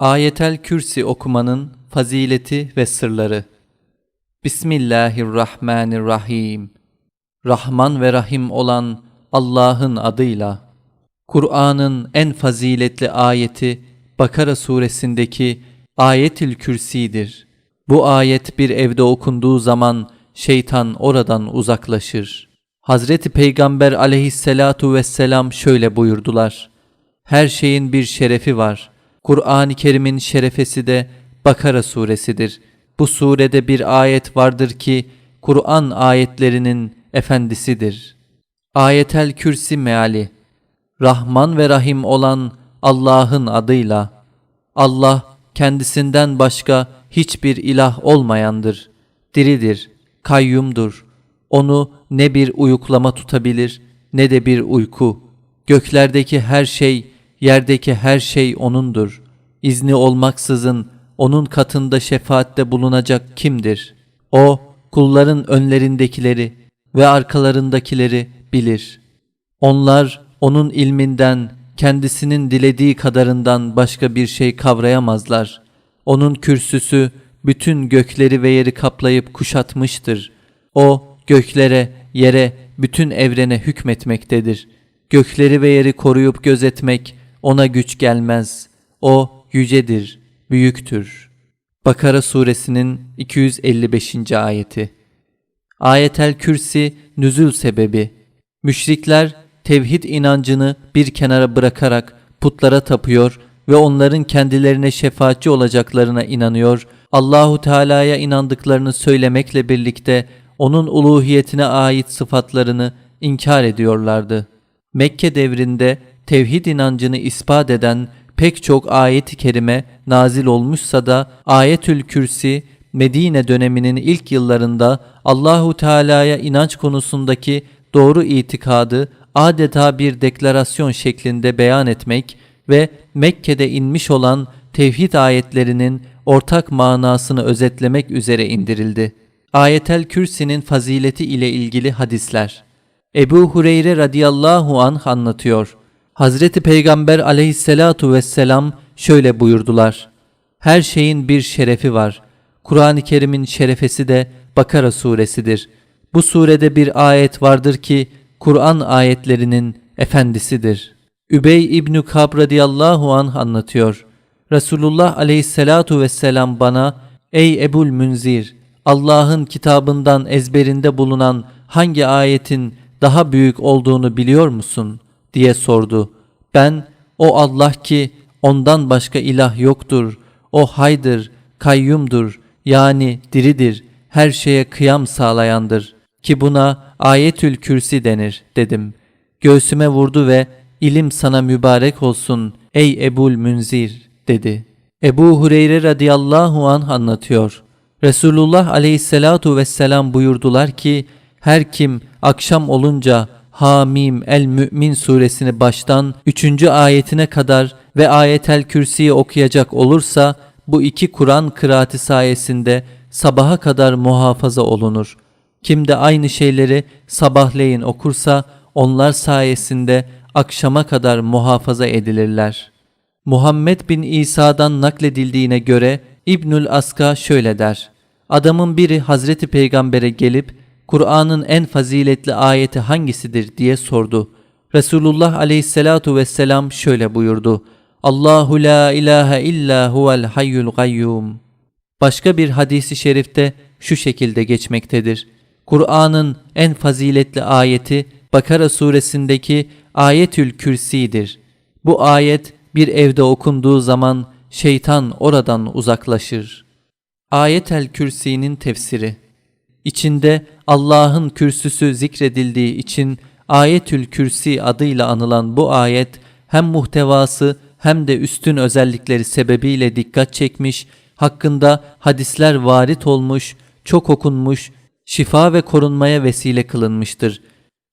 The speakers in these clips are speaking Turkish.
Ayetel Kürsi okumanın fazileti ve sırları. Bismillahirrahmanirrahim. Rahman ve Rahim olan Allah'ın adıyla. Kur'an'ın en faziletli ayeti Bakara suresindeki Ayetül Kürsi'dir. Bu ayet bir evde okunduğu zaman şeytan oradan uzaklaşır. Hazreti Peygamber aleyhisselatu vesselam şöyle buyurdular. Her şeyin bir şerefi var. Kur'an-ı Kerim'in şerefesi de Bakara suresidir. Bu surede bir ayet vardır ki Kur'an ayetlerinin efendisidir. Ayetel Kürsi meali Rahman ve Rahim olan Allah'ın adıyla Allah kendisinden başka hiçbir ilah olmayandır. Diridir, kayyumdur. Onu ne bir uyuklama tutabilir ne de bir uyku. Göklerdeki her şey, yerdeki her şey O'nundur. İzni olmaksızın O'nun katında şefaatte bulunacak kimdir? O, kulların önlerindekileri ve arkalarındakileri bilir. Onlar O'nun ilminden, kendisinin dilediği kadarından başka bir şey kavrayamazlar. O'nun kürsüsü bütün gökleri ve yeri kaplayıp kuşatmıştır. O, göklere, yere, bütün evrene hükmetmektedir. Gökleri ve yeri koruyup gözetmek ona güç gelmez. O yücedir, büyüktür. Bakara suresinin 255. ayeti. Ayetel Kürsi nüzül sebebi. Müşrikler tevhid inancını bir kenara bırakarak putlara tapıyor ve onların kendilerine şefaatçi olacaklarına inanıyor. Allahu Teala'ya inandıklarını söylemekle birlikte onun uluhiyetine ait sıfatlarını inkar ediyorlardı. Mekke devrinde tevhid inancını ispat eden pek çok ayet-i kerime nazil olmuşsa da Ayetül Kürsi Medine döneminin ilk yıllarında Allahu Teala'ya inanç konusundaki doğru itikadı adeta bir deklarasyon şeklinde beyan etmek ve Mekke'de inmiş olan tevhid ayetlerinin ortak manasını özetlemek üzere indirildi. Ayetel Kürsi'nin fazileti ile ilgili hadisler. Ebu Hureyre radıyallahu anh anlatıyor. Hazreti Peygamber aleyhissalatu vesselam şöyle buyurdular. Her şeyin bir şerefi var. Kur'an-ı Kerim'in şerefesi de Bakara suresidir. Bu surede bir ayet vardır ki Kur'an ayetlerinin efendisidir. Übey İbnü Kab radıyallahu anh anlatıyor. Resulullah aleyhissalatu vesselam bana Ey Ebul Münzir Allah'ın kitabından ezberinde bulunan hangi ayetin daha büyük olduğunu biliyor musun? Diye sordu. Ben o Allah ki ondan başka ilah yoktur. O haydır, kayyumdur yani diridir, her şeye kıyam sağlayandır ki buna ayetül kürsi denir dedim. Göğsüme vurdu ve ilim sana mübarek olsun ey Ebul Münzir dedi. Ebu Hureyre radıyallahu anh anlatıyor. Resulullah aleyhissalatu vesselam buyurdular ki her kim akşam olunca Hamim el Mü'min suresini baştan 3. ayetine kadar ve ayetel kürsiyi okuyacak olursa bu iki Kur'an kıraati sayesinde sabaha kadar muhafaza olunur. Kim de aynı şeyleri sabahleyin okursa onlar sayesinde akşama kadar muhafaza edilirler. Muhammed bin İsa'dan nakledildiğine göre İbnül Aska şöyle der. Adamın biri Hazreti Peygamber'e gelip Kur'an'ın en faziletli ayeti hangisidir diye sordu. Resulullah aleyhissalatu vesselam şöyle buyurdu. Allahu la ilahe illa huvel hayyul gayyum. Başka bir hadisi şerifte şu şekilde geçmektedir. Kur'an'ın en faziletli ayeti Bakara suresindeki Ayetül Kürsi'dir. Bu ayet bir evde okunduğu zaman şeytan oradan uzaklaşır. Ayetel Kürsi'nin tefsiri İçinde Allah'ın kürsüsü zikredildiği için Ayetül Kürsi adıyla anılan bu ayet hem muhtevası hem de üstün özellikleri sebebiyle dikkat çekmiş, hakkında hadisler varit olmuş, çok okunmuş, şifa ve korunmaya vesile kılınmıştır.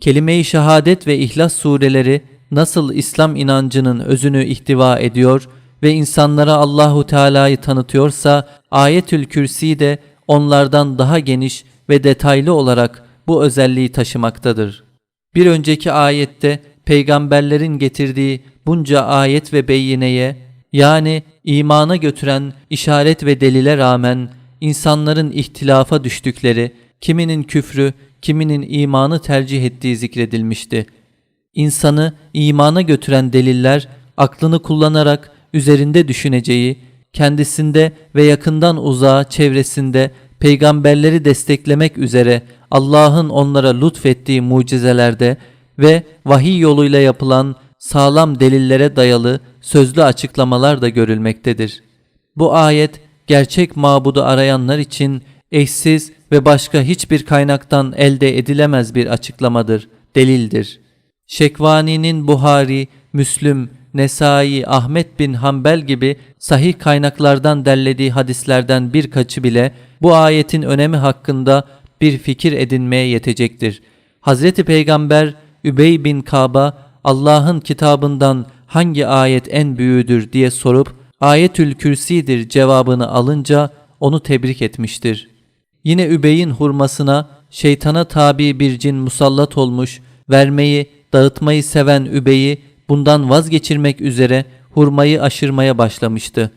Kelime-i şehadet ve İhlas sureleri nasıl İslam inancının özünü ihtiva ediyor ve insanlara Allahu Teala'yı tanıtıyorsa Ayetül Kürsi de onlardan daha geniş ve detaylı olarak bu özelliği taşımaktadır. Bir önceki ayette peygamberlerin getirdiği bunca ayet ve beyineye Yani imana götüren işaret ve delile rağmen insanların ihtilafa düştükleri, kiminin küfrü, kiminin imanı tercih ettiği zikredilmişti. İnsanı imana götüren deliller aklını kullanarak üzerinde düşüneceği, kendisinde ve yakından uzağa çevresinde peygamberleri desteklemek üzere Allah'ın onlara lütfettiği mucizelerde ve vahiy yoluyla yapılan sağlam delillere dayalı sözlü açıklamalar da görülmektedir. Bu ayet gerçek mabudu arayanlar için eşsiz ve başka hiçbir kaynaktan elde edilemez bir açıklamadır, delildir. Şekvani'nin Buhari, Müslüm, Nesai, Ahmet bin Hanbel gibi sahih kaynaklardan derlediği hadislerden birkaçı bile bu ayetin önemi hakkında bir fikir edinmeye yetecektir. Hazreti Peygamber Übey bin Kaba Allah'ın kitabından hangi ayet en büyüğüdür diye sorup ayetül kürsidir cevabını alınca onu tebrik etmiştir. Yine Übey'in hurmasına şeytana tabi bir cin musallat olmuş, vermeyi, dağıtmayı seven Übey'i bundan vazgeçirmek üzere hurmayı aşırmaya başlamıştı.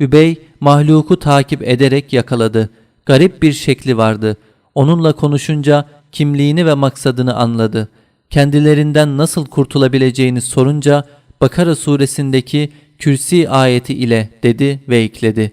Übey mahluku takip ederek yakaladı. Garip bir şekli vardı. Onunla konuşunca kimliğini ve maksadını anladı. Kendilerinden nasıl kurtulabileceğini sorunca Bakara suresindeki kürsi ayeti ile dedi ve ekledi.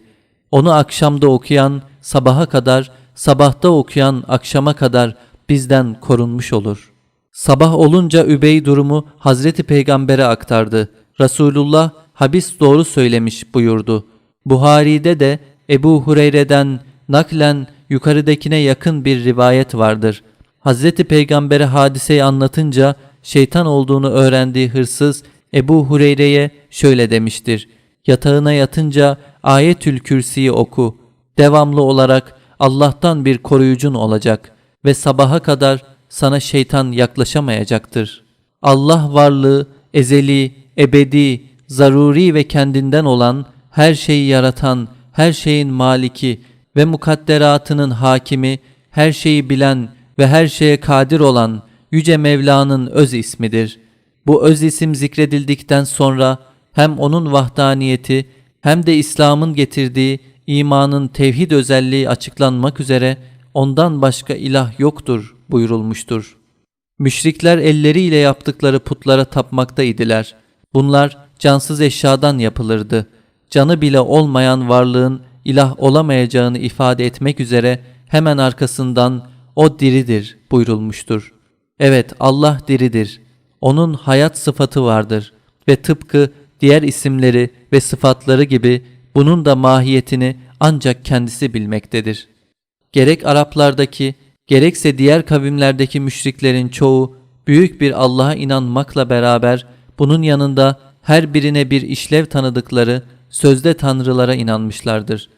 Onu akşamda okuyan sabaha kadar, sabahta okuyan akşama kadar bizden korunmuş olur. Sabah olunca Übey durumu Hazreti Peygamber'e aktardı. Resulullah habis doğru söylemiş buyurdu. Buhari'de de Ebu Hureyre'den naklen yukarıdakine yakın bir rivayet vardır. Hazreti Peygamber'e hadiseyi anlatınca şeytan olduğunu öğrendiği hırsız Ebu Hureyre'ye şöyle demiştir. Yatağına yatınca ayetül kürsiyi oku. Devamlı olarak Allah'tan bir koruyucun olacak ve sabaha kadar sana şeytan yaklaşamayacaktır. Allah varlığı ezeli, ebedi, zaruri ve kendinden olan, her şeyi yaratan, her şeyin maliki ve mukadderatının hakimi, her şeyi bilen ve her şeye kadir olan Yüce Mevla'nın öz ismidir. Bu öz isim zikredildikten sonra hem onun vahdaniyeti hem de İslam'ın getirdiği imanın tevhid özelliği açıklanmak üzere ondan başka ilah yoktur buyurulmuştur. Müşrikler elleriyle yaptıkları putlara tapmakta idiler. Bunlar cansız eşyadan yapılırdı. Canı bile olmayan varlığın ilah olamayacağını ifade etmek üzere hemen arkasından o diridir buyurulmuştur. Evet Allah diridir. Onun hayat sıfatı vardır ve tıpkı diğer isimleri ve sıfatları gibi bunun da mahiyetini ancak kendisi bilmektedir. Gerek Araplardaki gerekse diğer kavimlerdeki müşriklerin çoğu büyük bir Allah'a inanmakla beraber bunun yanında her birine bir işlev tanıdıkları sözde tanrılara inanmışlardır.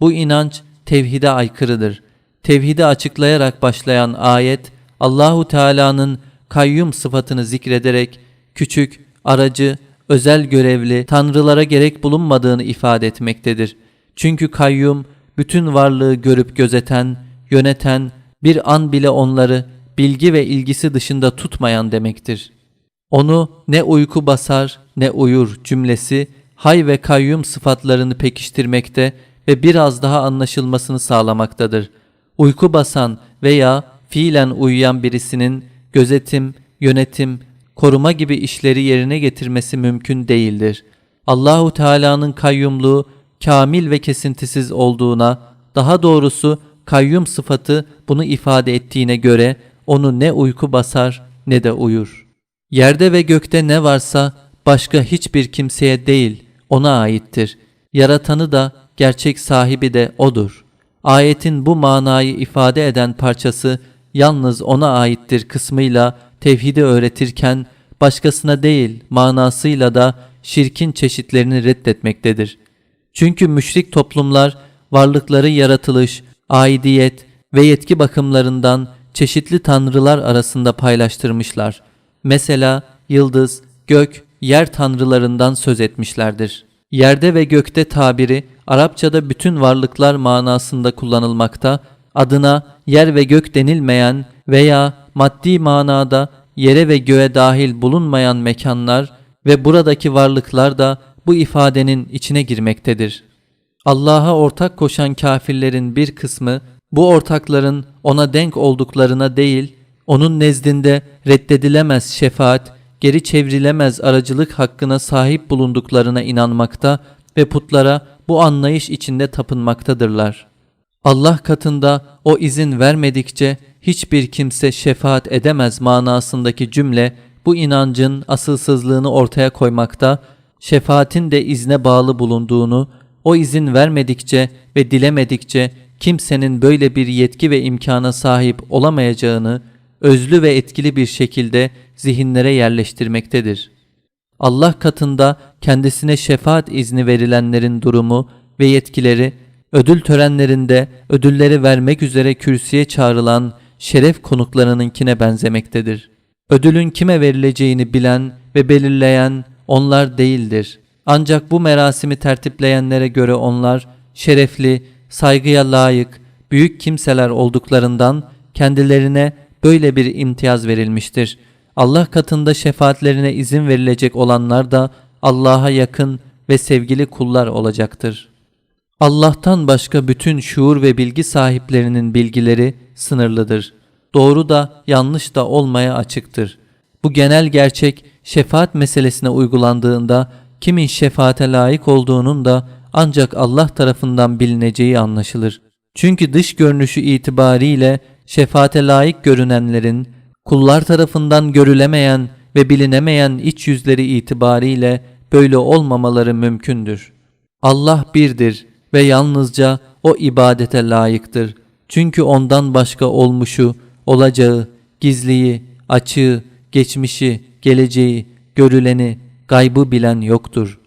Bu inanç tevhide aykırıdır. Tevhidi açıklayarak başlayan ayet Allahu Teala'nın kayyum sıfatını zikrederek küçük, aracı, özel görevli tanrılara gerek bulunmadığını ifade etmektedir. Çünkü kayyum bütün varlığı görüp gözeten, yöneten, bir an bile onları bilgi ve ilgisi dışında tutmayan demektir. Onu ne uyku basar ne uyur cümlesi hay ve kayyum sıfatlarını pekiştirmekte ve biraz daha anlaşılmasını sağlamaktadır. Uyku basan veya fiilen uyuyan birisinin gözetim, yönetim, koruma gibi işleri yerine getirmesi mümkün değildir. Allahu Teala'nın kayyumluğu kamil ve kesintisiz olduğuna, daha doğrusu kayyum sıfatı bunu ifade ettiğine göre onu ne uyku basar ne de uyur. Yerde ve gökte ne varsa başka hiçbir kimseye değil ona aittir. Yaratanı da gerçek sahibi de odur. Ayetin bu manayı ifade eden parçası yalnız ona aittir kısmıyla tevhidi öğretirken başkasına değil manasıyla da şirkin çeşitlerini reddetmektedir. Çünkü müşrik toplumlar varlıkları yaratılış, aidiyet ve yetki bakımlarından çeşitli tanrılar arasında paylaştırmışlar. Mesela yıldız, gök, yer tanrılarından söz etmişlerdir. Yerde ve gökte tabiri Arapçada bütün varlıklar manasında kullanılmakta, adına yer ve gök denilmeyen veya maddi manada yere ve göğe dahil bulunmayan mekanlar ve buradaki varlıklar da bu ifadenin içine girmektedir. Allah'a ortak koşan kafirlerin bir kısmı bu ortakların ona denk olduklarına değil, onun nezdinde reddedilemez şefaat, geri çevrilemez aracılık hakkına sahip bulunduklarına inanmakta ve putlara bu anlayış içinde tapınmaktadırlar. Allah katında o izin vermedikçe hiçbir kimse şefaat edemez manasındaki cümle bu inancın asılsızlığını ortaya koymakta, şefaatin de izne bağlı bulunduğunu, o izin vermedikçe ve dilemedikçe kimsenin böyle bir yetki ve imkana sahip olamayacağını özlü ve etkili bir şekilde zihinlere yerleştirmektedir. Allah katında kendisine şefaat izni verilenlerin durumu ve yetkileri ödül törenlerinde ödülleri vermek üzere kürsüye çağrılan şeref konuklarınınkine benzemektedir. Ödülün kime verileceğini bilen ve belirleyen onlar değildir. Ancak bu merasimi tertipleyenlere göre onlar şerefli, saygıya layık, büyük kimseler olduklarından kendilerine böyle bir imtiyaz verilmiştir. Allah katında şefaatlerine izin verilecek olanlar da Allah'a yakın ve sevgili kullar olacaktır. Allah'tan başka bütün şuur ve bilgi sahiplerinin bilgileri sınırlıdır. Doğru da yanlış da olmaya açıktır. Bu genel gerçek şefaat meselesine uygulandığında kimin şefaate layık olduğunun da ancak Allah tarafından bilineceği anlaşılır. Çünkü dış görünüşü itibariyle şefaate layık görünenlerin kullar tarafından görülemeyen ve bilinemeyen iç yüzleri itibariyle böyle olmamaları mümkündür. Allah birdir ve yalnızca o ibadete layıktır. Çünkü ondan başka olmuşu, olacağı, gizliyi, açığı, geçmişi, geleceği, görüleni, gaybı bilen yoktur.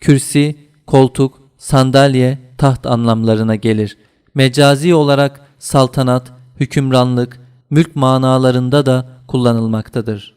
Kürsi, koltuk, sandalye, taht anlamlarına gelir. Mecazi olarak saltanat, hükümranlık, mülk manalarında da kullanılmaktadır.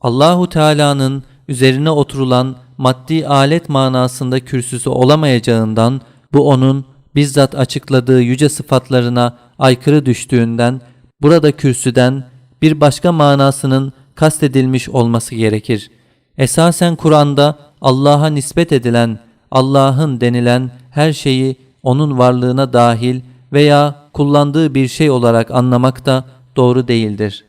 Allahu Teala'nın üzerine oturulan maddi alet manasında kürsüsü olamayacağından bu onun bizzat açıkladığı yüce sıfatlarına aykırı düştüğünden burada kürsüden bir başka manasının kastedilmiş olması gerekir. Esasen Kur'an'da Allah'a nispet edilen, Allah'ın denilen her şeyi onun varlığına dahil veya kullandığı bir şey olarak anlamak da doğru değildir.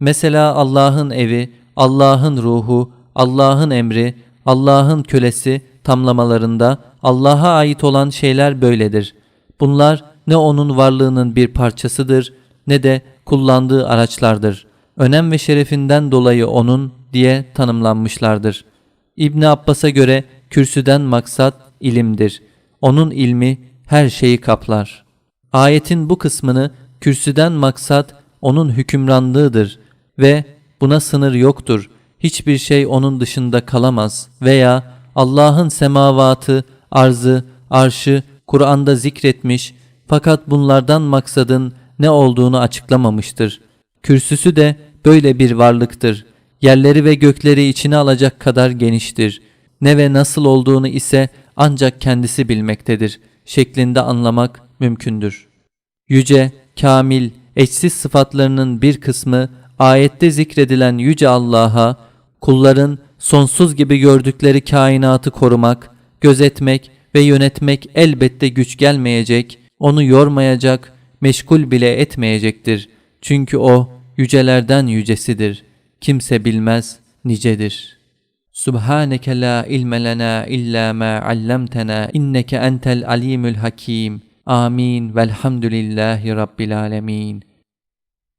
Mesela Allah'ın evi, Allah'ın ruhu, Allah'ın emri, Allah'ın kölesi tamlamalarında Allah'a ait olan şeyler böyledir. Bunlar ne onun varlığının bir parçasıdır ne de kullandığı araçlardır. Önem ve şerefinden dolayı onun diye tanımlanmışlardır. İbn Abbas'a göre kürsüden maksat ilimdir. Onun ilmi her şeyi kaplar. Ayetin bu kısmını kürsüden maksat onun hükümranlığıdır ve buna sınır yoktur. Hiçbir şey onun dışında kalamaz veya Allah'ın semavatı, arzı, arşı Kur'an'da zikretmiş fakat bunlardan maksadın ne olduğunu açıklamamıştır. Kürsüsü de böyle bir varlıktır. Yerleri ve gökleri içine alacak kadar geniştir. Ne ve nasıl olduğunu ise ancak kendisi bilmektedir şeklinde anlamak mümkündür. Yüce, kamil, eşsiz sıfatlarının bir kısmı ayette zikredilen Yüce Allah'a, kulların sonsuz gibi gördükleri kainatı korumak, gözetmek ve yönetmek elbette güç gelmeyecek, onu yormayacak, meşgul bile etmeyecektir. Çünkü o yücelerden yücesidir. Kimse bilmez, nicedir. Subhaneke la ilme lena illa ma allamtena inneke entel alimul hakim. Amin velhamdülillahi rabbil alemin.